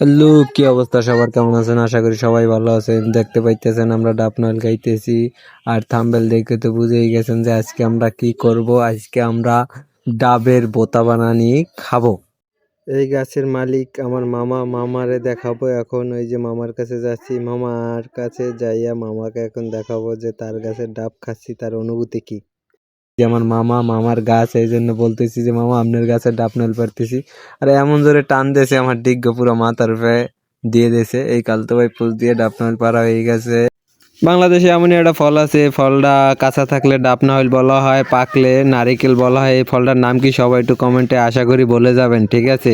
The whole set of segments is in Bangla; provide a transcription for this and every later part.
হ্যালো, কি অবস্থা? সবার কেমন আছেন? আশা করি সবাই ভালো আছেন। দেখতে পাইতেছেন আমরা ডাপনাল গাইতেছি আর থাম্বেল দেখে তো বুঝেই গেছেন যে আজকে আমরা কি করব? আজকে আমরা ডাবের বোতা বানানি খাব। এই গাছের মালিক আমার মামা, মামারে দেখাবো এখন। ওই যে মামার কাছে যাচ্ছি। মামার কাছে যাইয়া মামাকে এখন দেখাবো যে তার গাছের ডাব খাচ্ছি। তার অনুভূতি কি? যে আমার মামা, মামার গাছ, এই জন্য বলতেছি যে, মামা, আপনার গাছে ডাব নাল পারতেছি। আর, এমন জোরে টান দিয়েছে আমার ডিগ্গ পুরো মাথার উপরে দিয়ে দিয়েছে। এই কালতো ভাই ফুল দিয়ে ডাব নাল পারা হয়ে গেছে। বাংলাদেশে এমনই একটা ফল আছে ফলটা কাঁচা থাকলে ডাপনাহল বলা হয়, পাকলে নারিকেল বলা হয়। এই ফলটার নাম কি সবাই একটু কমেন্টে আশা করি বলে যাবেন, ঠিক আছে?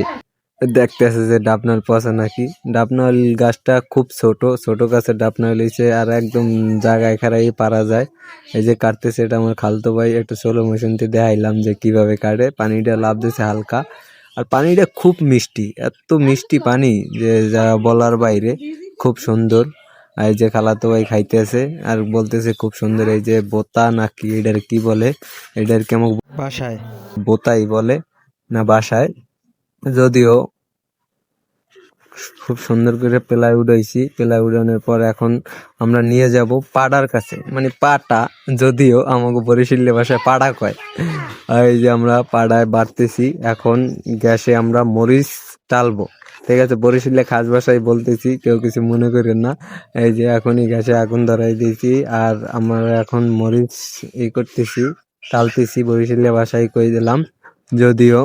দেখতে আছে যে ডাবনাল পচা নাকি। ডাবনাল গাছটা খুব ছোট ছোট গাছের ডাবনাল হয়েছে আর একদম জায়গায় খারাই পারা যায়। এই যে কাটতেছে এটা আমার খালতো ভাই একটু সোলো মেশিনতে দেখাইলাম যে কীভাবে কাটে। পানিটা লাভ দিছে হালকা। আর পানিটা খুব মিষ্টি এত মিষ্টি পানি যে যা বলার বাইরে খুব সুন্দর। আর এই যে খালাতো ভাই খাইতেছে আর বলতেছে খুব সুন্দর এই যে বোতা নাকি এটার কি বলে? এটার কেমন বাসায়। বোতাই বলে না বাসায়? যদিও খুব সুন্দর করে পেলায় উড়াইছি। পেলায় উড়ানোর পর এখন আমরা নিয়ে যাব পাড়ার কাছে। মানে পাটা যদিও আমাকে বরিশিল্লে ভাষায় পাড়া কয়। এই যে আমরা পাড়ায় বাড়তেছি, এখন গ্যাসে আমরা মরিচ টালবো। ঠিক আছে বরিশিল্লে খাস ভাষায় বলতেছি, কেউ কিছু মনে করেন না। এই যে এখনই গ্যাসে আগুন ধরাই দিয়েছি, আর আমরা এখন মরিচ ই করতেছি, টালতেছি বরিশিল্লে ভাষায় কই দিলাম। যদিও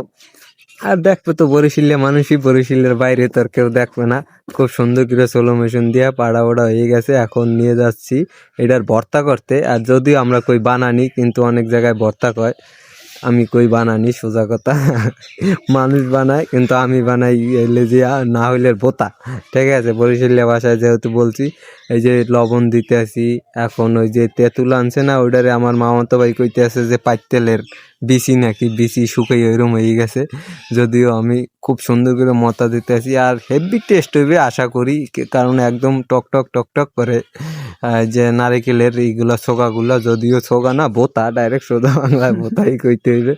আর দেখবে তো বরিশিল্লে মানুষই বরিশিল্লের বাইরে তো আর কেউ দেখবে না। খুব সুন্দর করে সোলো মেশিন দিয়ে পাড়া ওড়া হয়ে গেছে, এখন নিয়ে যাচ্ছি। এটার ভর্তা করতে, আর যদিও আমরা কই বানানি, কিন্তু অনেক জায়গায় ভর্তা কয়। আমি কই বানানি, সোজা কথা। মানুষ বানায়, কিন্তু আমি বানাই লেজিয়া না হইলে বোতা। ঠিক আছে বরিশালিয়া ভাষায় যেহেতু বলছি, এই যে লবণ দিতে আসি, এখন ওই যে তেঁতুল আনছে না, ওইটারে আমার মামাতো ভাই কইতে আছে যে পাইতেলের বিচি নাকি বিচি শুকাই ওইরকম হয়ে গেছে। যদিও আমি খুব সুন্দর করে মতা দিতে আসি আর হেভি টেস্ট হইবে আশা করি, কারণ একদম টক টক টক টক করে যে নারিকেলের এইগুলা ছোকাগুলা, যদিও ছোকা না, বোতা ডাইরেক্ট সোজা বাংলায় বোতাই কইতে হইবে।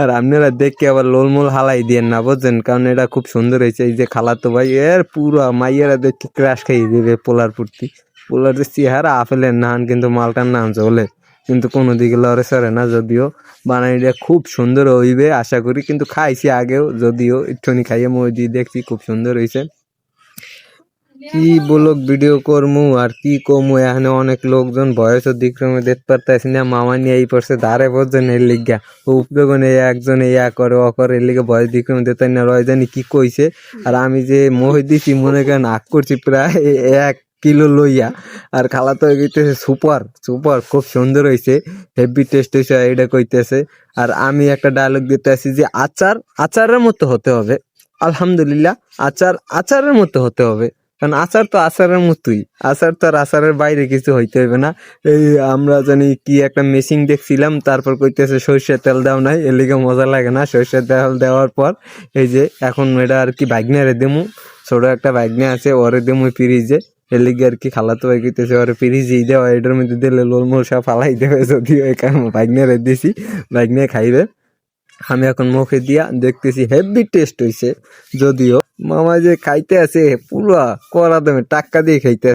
আর আপনারা দেখে আবার লোলমোল হালাই দিয়ে না বুঝছেন, কারণ এটা খুব সুন্দর হয়েছে, এই যে খালাতো ভাই, এর পুরো মাইয়েরা দেখে ক্রাশ খাইয়ে দিবে পোলার ফুর্তি পোলার চেহারা, আপেলের নান, কিন্তু মালটার নাম চলে কিন্তু কোনো দিকে লড়ে সরে না, যদিও বানাইটা খুব সুন্দর হইবে, আশা করি। কিন্তু খাইছি আগেও, যদিও একটুখানি খাইয়ে দিয়ে দেখছি খুব সুন্দর হয়েছে কি বলক ভিডিও করমু আর কি কমু, এখানে অনেক লোকজন বয়স দিক্রমে দেখতে পারতেছি না, মামা নিয়ে এই পড়ছে ধারে পড়ছেন এর লিগা। উপযোগনে একজন ইয়া করে, ও করে, এর লিগে বয়স দিক্রমে দিতে না, রয় জানি কি কইছে। আর আমি যে মোহ দিছি, মনে করেন আগ করছি প্রায় এক কিলো লইয়া। আর খালা তো কইতেছে, সুপার সুপার, খুব সুন্দর হয়েছে হেভি টেস্ট হয়েছে এটা কইতেছে। আর আমি একটা ডায়লগ দিতে আসি যে, আচার, আচারের মতো হতে হবে। আলহামদুলিল্লাহ, আচার, আচারের মতো হতে হবে। কারণ আচার তো আচারের মতোই। আচার তো আর আচারের বাইরে কিছু হইতে হবে না। এই আমরা জানি কি একটা মেশিন দেখছিলাম, তারপর কইতেছে, সর্ষের তেল দাও নাই। এর লিগে মজা লাগে না। সর্ষের তেল দেওয়ার পর, এই যে, এখন এটা আর কি বাইকনারে দেমু। ছোট একটা বাইকনে আছে, ওরে দেমু ফ্রিজে। এর আর কি খালাতো ভাই কইতেছে, ওরে ফ্রিজেই দেওয়া এটার মধ্যে দিলে লোলমোল সব ফালাই দেবে, যদিও বাইকনারে দিছি বাইকনে খাইবে। আমি এখন মুখে দিয়া দেখতেছি হেভি টেস্ট হইছে, যদিও মামা যে খাইতে আছে পুরা করা দমে টাক্কা দিয়ে খাইতে